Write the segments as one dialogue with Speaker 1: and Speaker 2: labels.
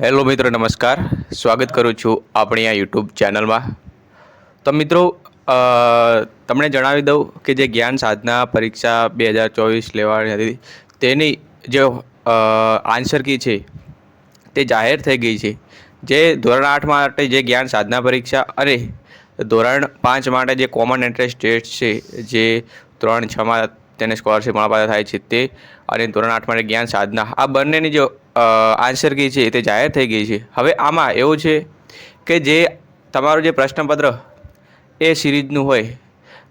Speaker 1: Hello મિત્રો, નમસ્કાર. સ્વાગત કરું છું આપણી આ યુટ્યુબ ચેનલમાં. તો મિત્રો તમને જણાવી દઉં કે જે જ્ઞાન સાધના પરીક્ષા બે હજાર ચોવીસ લેવાની હતી, તેની જે આન્સર કી છે, તે જાહેર થઈ ગઈ છે. જે ધોરણ આઠ માટે જે જ્ઞાન સાધના પરીક્ષા અને ધોરણ પાંચ માટે જે કોમન એન્ટ્રન્સ ટેસ્ટ છે, જે ધોરણ છમાં તેને સ્કોલરશિપ મળવા થાય છે તે, અને ધોરણ આઠ માટે જ્ઞાન સાધના, આ બંનેની જે આન્સર કી છે તે જાહેર થઈ ગઈ છે. હવે આમાં એવું છે કે જે તમારું જે પ્રશ્નપત્ર એ સિરીઝનું હોય,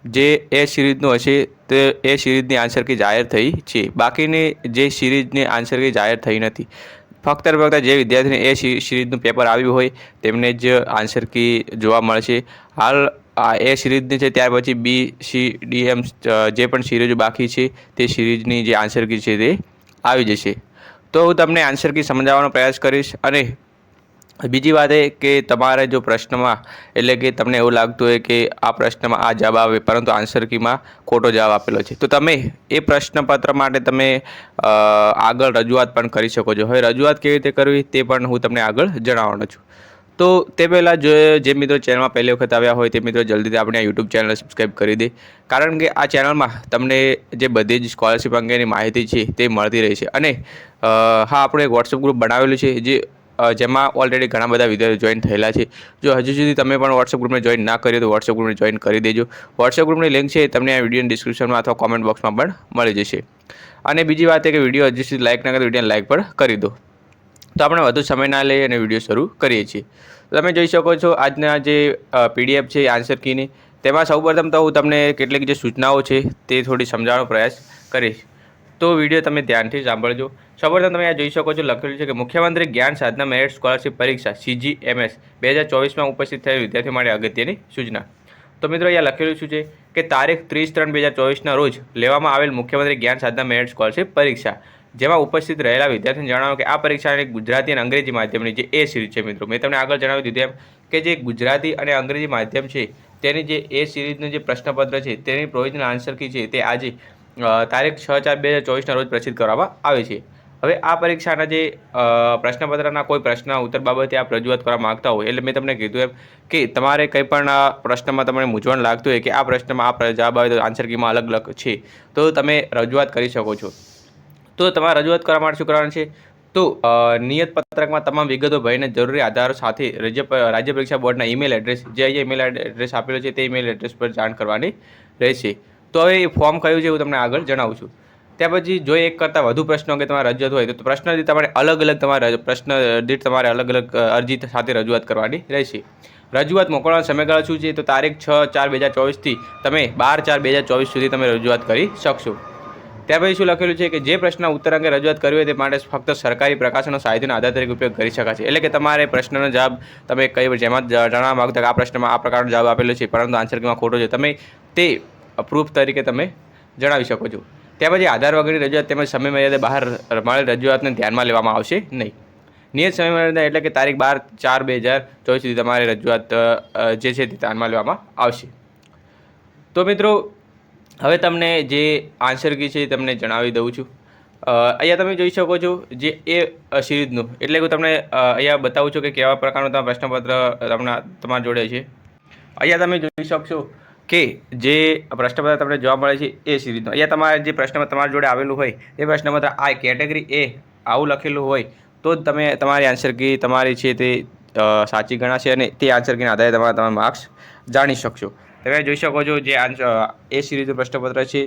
Speaker 1: જે એ સિરીઝનું હશે તે એ સિરીઝની આન્સર કી જાહેર થઈ છે. બાકીની જે સિરીઝની આન્સર કી જાહેર થઈ નથી. ફક્ત ફક્ત જે વિદ્યાર્થીને એ સિરીઝનું પેપર આવ્યું હોય તેમને જ આન્સર કી જોવા મળશે. હાલ આ એ સિરીઝની છે, ત્યાર પછી બી, સી, ડી, એમ જે પણ સિરીઝ બાકી છે તે સિરીઝની જે આન્સર કી છે તે આવી જશે. તો હું તમને આન્સર કી સમજાવવાનો પ્રયાસ કરીશ. અને બીજી વાત એ કે તમારે જો પ્રશ્નમાં, એટલે કે તમને એવું લાગતું હોય કે આ પ્રશ્નમાં આ જવાબ આવે, પરંતુ આન્સર કીમાં ખોટો જવાબ આપેલો છે. તો તમે એ પ્રશ્નપત્ર માટે તમે આગળ રજૂઆત પણ કરી શકો છો. હવે રજૂઆત કેવી રીતે કરવી તે પણ હું તમને આગળ જણાવવાનો છું. તો તે પહેલાં જો જે મિત્રો ચેનલમાં પહેલી વખત આવ્યા હોય તે મિત્રો જલ્દીથી આપણે આ યુટ્યુબ ચેનલ સબસ્ક્રાઈબ કરી દે. કારણ કે આ ચેનલમાં તમને જે બધી જ સ્કોલરશિપ અંગેની માહિતી છે તે મળતી રહે છે. અને હા, આપણે એક વોટ્સઅપ ગ્રુપ બનાવેલું છે જે જેમાં ઓલરેડી ઘણા બધા વિદ્યાર્થીઓ જોઈન થયેલા છે. જો હજુ સુધી તમે પણ વોટ્સઅપ ગ્રુપને જોઈન ના કર્યો તો વોટ્સઅપ ગ્રુપને જોઈન કરી દેજો. વોટ્સઅપ ગ્રુપની લિંક છે તમને આ વિડીયોની ડિસ્ક્રિપ્શનમાં અથવા કોમેન્ટ બોક્સમાં પણ મળી જશે. અને બીજી વાત એ કે વીડિયો હજુ સુધી લાઇક ના કરે વિડીયોને લાઇક પણ કરી દો. તો આપણે વધુ સમય ના લઈ અને વીડિયો શરૂ કરીએ છીએ. તમે જોઈ શકો છો આજના જે પીડીએફ છે આન્સર કીની તેમાં સૌપ્રથમ તો હું તમને કેટલીક જે સૂચનાઓ છે તે થોડી સમજાવવાનો પ્રયાસ કરીશ. તો વીડિયો તમે ધ્યાનથી સાંભળજો. સૌપ્રથમ તમે આ જોઈ શકો છો લખેલું છે કે મુખ્યમંત્રી જ્ઞાન સાધના મેરિટ સ્કોલરશિપ પરીક્ષા સીજીએમએસ બે હજાર ચોવીસમાં ઉપસ્થિત થયેલ વિદ્યાર્થીઓ માટે અગત્યની સૂચના. તો મિત્રો અહીંયા લખેલું શું છે કે તારીખ ત્રીસ ત્રણ બે હજાર ચોવીસના રોજ લેવામાં આવેલ મુખ્યમંત્રી જ્ઞાન સાધના મેરિટ સ્કોલરશિપ પરીક્ષા. જેમાં ઉપસ્થિત રહેલા વિદ્યાર્થીઓને જણાવ્યું કે આ પરીક્ષાની ગુજરાતી અને અંગ્રેજી માધ્યમની જે એ સિરીઝ છે મિત્રો, મેં તમને આગળ જણાવી દીધું એમ કે જે ગુજરાતી અને અંગ્રેજી માધ્યમ છે, તેની જે એ સિરીઝનું જે પ્રશ્નપત્ર છે, તેની પ્રોવિઝનલ આન્સર કી છે, તે આજે તારીખ છ ચાર બે હજાર ચોવીસના રોજ પ્રસિદ્ધ કરવામાં આવે છે. હવે આ પરીક્ષાના જે પ્રશ્નપત્રના કોઈ પ્રશ્ન, ઉત્તર બાબતે આપ રજૂઆત કરવા માગતા હોય, એટલે મેં તમને કીધું એમ કે તમારે કંઈ પણ પ્રશ્નમાં તમને મૂંઝવણ લાગતું હોય કે આ પ્રશ્નમાં આ જવાબ આવે તો આન્સર કીમાં અલગ અલગ છે, તો તમે રજૂઆત કરી શકો છો. તો તમારે રજૂઆત કરવા માટે શું કરવાનું છે? તો નિયત પત્રકમાં તમામ વિગતો ભરીને જરૂરી આધારો સાથે રાજ્ય રાજ્ય પરીક્ષા બોર્ડના ઈમેલ એડ્રેસ જે અહીંયા ઈમેલ એડ્રેસ આપેલો છે તે ઈમેલ એડ્રેસ પર જાણ કરવાની રહેશે. તો હવે એ ફોર્મ કયું છે હું તમને આગળ જણાવું છું. ત્યાર પછી જો એક કરતાં વધુ પ્રશ્નો કે તમારે રજૂઆત હોય તો પ્રશ્ન દીઠ તમારે અલગ અલગ તમારે પ્રશ્ન દીઠ તમારે અલગ અલગ અરજી સાથે રજૂઆત કરવાની રહેશે. રજૂઆત મોકલવાનો સમયગાળો શું છે? તો તારીખ છ ચાર બે હજાર ચોવીસથી તમે બાર ચાર બે હજાર ચોવીસ સુધી તમે રજૂઆત કરી શકશો. ત્યાર પછી શું લખેલું છે કે જે પ્રશ્ન ઉત્તર અંગે રજૂઆત કરવી હોય તે માટે ફક્ત સરકારી પ્રકાશનો સાહિત્યનો આધાર તરીકે ઉપયોગ કરી શકાશે. એટલે કે તમારે પ્રશ્નનો જવાબ તમે કઈ જેમાં જણાવવા માગતા આ પ્રશ્નમાં આ પ્રકારનો જવાબ આપેલો છે, પરંતુ આન્સર કેમાં ખોટો છે, તમે તે પ્રૂફ તરીકે તમે જણાવી શકો છો. ત્યાર પછી આધાર વગરની રજૂઆત તેમજ સમય મર્યાદા બહાર મળેલ રજૂઆતને ધ્યાનમાં લેવામાં આવશે નહીં. નિયત સમય મર્યાદા એટલે કે તારીખ બાર ચાર બે હજાર ચોવીસ સુધી તમારી રજૂઆત જે છે તે ધ્યાનમાં લેવામાં આવશે. તો મિત્રો હવે તમને જે આન્સર કી છે એ તમને જણાવી દઉં છું. અહીંયા તમે જોઈ શકો છો જે એ સિરીઝનું. એટલે હું તમને અહીંયા બતાવું છું કે કેવા પ્રકારનું તમારા પ્રશ્નપત્ર તમને તમારા જોડે છે. અહીંયા તમે જોઈ શકશો કે જે પ્રશ્નપત્ર તમને જોવા મળે છે એ સિરીઝનું. અહીંયા તમારે જે પ્રશ્નપત્ર તમારા જોડે આવેલું હોય, એ પ્રશ્નપત્ર આ કેટેગરી એ આવું લખેલું હોય, તો જ તમે તમારી આન્સર કી તમારી છે તે સાચી ગણાશે અને તે આન્સર કીના આધારે તમારા તમારા માર્ક્સ જાણી શકશો. તમે જોઈ શકો છો જે એ સિરીઝનું પ્રશ્નપત્ર છે.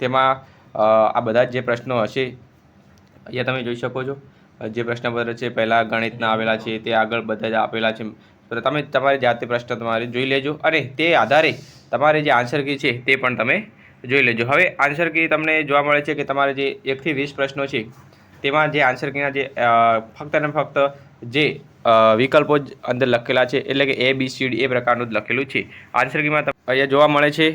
Speaker 1: તેમાં આ બધા જ જે પ્રશ્નો હશે, અહીંયા તમે જોઈ શકો છો. જે પ્રશ્નપત્ર છે, પહેલાં ગણિતના આવેલા છે, તે આગળ બધા જ આપેલા છે. તમે તમારી જાતે પ્રશ્ન તમારે જોઈ લેજો અને તે આધારે તમારે જે આન્સર કી છે, તે પણ તમે જોઈ લેજો. હવે આન્સર કી તમને જોવા મળે છે કે તમારે જે એકથી વીસ પ્રશ્નો છે, તેમાં જે આન્સર કીના જે ફક્ત અને ફક્ત જે વિકલ્પો જ અંદર લખેલા છે. એટલે કે એ બી સી ડી એ પ્રકારનું જ લખેલું છે. આન્સર કીમાં અહીંયા જોવા મળે છે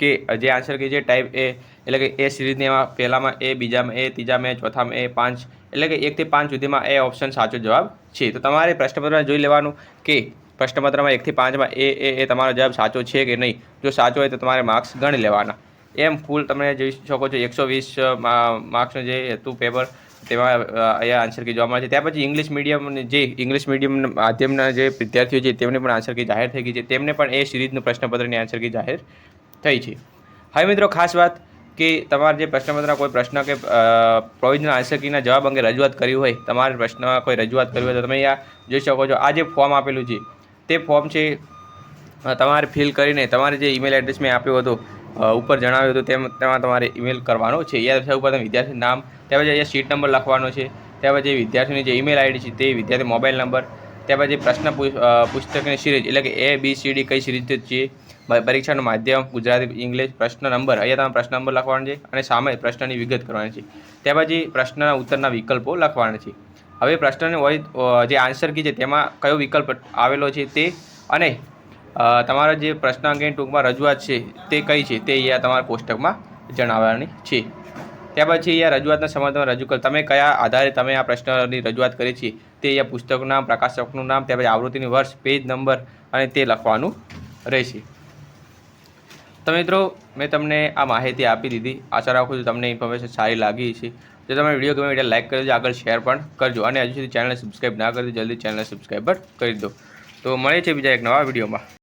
Speaker 1: કે જે આન્સર કી છે ટાઈપ એ એટલે કે એ સિરીઝની એમાં પહેલામાં એ બીજામાં એ ત્રીજામાં એ ચોથામાં એ પાંચ, એટલે કે એકથી પાંચ સુધીમાં એ ઓપ્શન સાચો જવાબ છે. તો તમારે પ્રશ્નપત્રમાં જોઈ લેવાનું કે પ્રશ્નપત્રમાં એકથી પાંચમાં એ એ એ તમારો જવાબ સાચો છે કે નહીં. જો સાચો હોય તો તમારે માર્ક્સ ગણી લેવાના. એમ ફૂલ તમે જોઈ શકો છો. એકસો વીસ માર્ક્સનું જે હતું પેપર તેમાં અહીંયા આન્સર કી જોવા મળે છે ત્યાર પછી ઇંગ્લિશ મીડિયમ જે ઇંગ્લિશ મીડિયમ માધ્યમના જે વિદ્યાર્થીઓ છે, તેમને પણ આન્સર કી જાહેર થઈ ગઈ છે. તેમને પણ એ સિરીઝનું પ્રશ્નપત્રની આન્સર કી જાહેર થઈ છે. હવે મિત્રો, ખાસ વાત કે તમારે જે પ્રશ્નપત્રના કોઈ પ્રશ્ન કે પ્રોવિઝનલ આન્સર કીના જવાબ અંગે રજૂઆત કરી હોય, તમારે પ્રશ્ન કોઈ રજૂઆત કરવી હોય તો તમે અહીંયા જોઈ શકો છો. આ જે ફોર્મ આપેલું છે, તે ફોર્મ છે તમારે ફિલ કરીને તમારે જે ઈમેલ એડ્રેસ મેં આપ્યું હતું ઉપર જણાવ્યું હતું, તેમ તેમાં તમારે ઈમેલ કરવાનો છે. એ વેબસાઇટ ઉપર તમે વિદ્યાર્થી નામ, ત્યાર પછી અહીંયા સીટ નંબર લખવાનો છે, ત્યાર પછી વિદ્યાર્થીની જે ઈમેલ આઈડી છે તે, વિદ્યાર્થી મોબાઈલ નંબર ત્યાર પછી પ્રશ્ન પુસ્તકની સિરીઝ, એટલે કે એ બી સી ડી કઈ સિરીઝ છે પરીક્ષાનું માધ્યમ, ગુજરાતી, ઇંગ્લિશ, પ્રશ્ન નંબર, અહીંયા તમે પ્રશ્ન નંબર લખવાનો છે અને સામે પ્રશ્નની વિગત કરવાની છે. ત્યાર પછી પ્રશ્નના ઉત્તરના વિકલ્પો લખવાના છે. હવે પ્રશ્નને હોય જે આન્સર કી છે તેમાં કયો વિકલ્પ આવેલો છે તે અને તમારા જે પ્રશ્ન અંગેની ટૂંકમાં રજૂઆત છે, તે કઈ છે? તે અહીંયા તમારા કોષ્ટકમાં જણાવવાની છે. ત્યાર પછી અહીંયા રજૂઆતના સંબંધમાં રજૂ કર, તમે કયા આધારે તમે આ પ્રશ્નની રજૂઆત કરી છે, તે અહીંયા પુસ્તકનું નામ, પ્રકાશકનું નામ, ત્યાર પછી આવૃત્તિની વર્ષ, પેજ નંબર અને તે લખવાનું રહેશે. તો મિત્રો, મેં તમને આ માહિતી આપી દીધી. આશા રાખું છું તમને ઇન્ફોર્મેશન સારી લાગી છે જો તમે વીડિયો ગમે એટલે લાઇક કરજો આગળ શેર પણ કરજો. અને હજુ સુધી ચેનલને સબસ્ક્રાઈબ ના કરી તો જલ્દી ચેનલને સબસ્ક્રાઈબ કરી દો. તો મળે છે બીજા એક નવા વિડીયોમાં.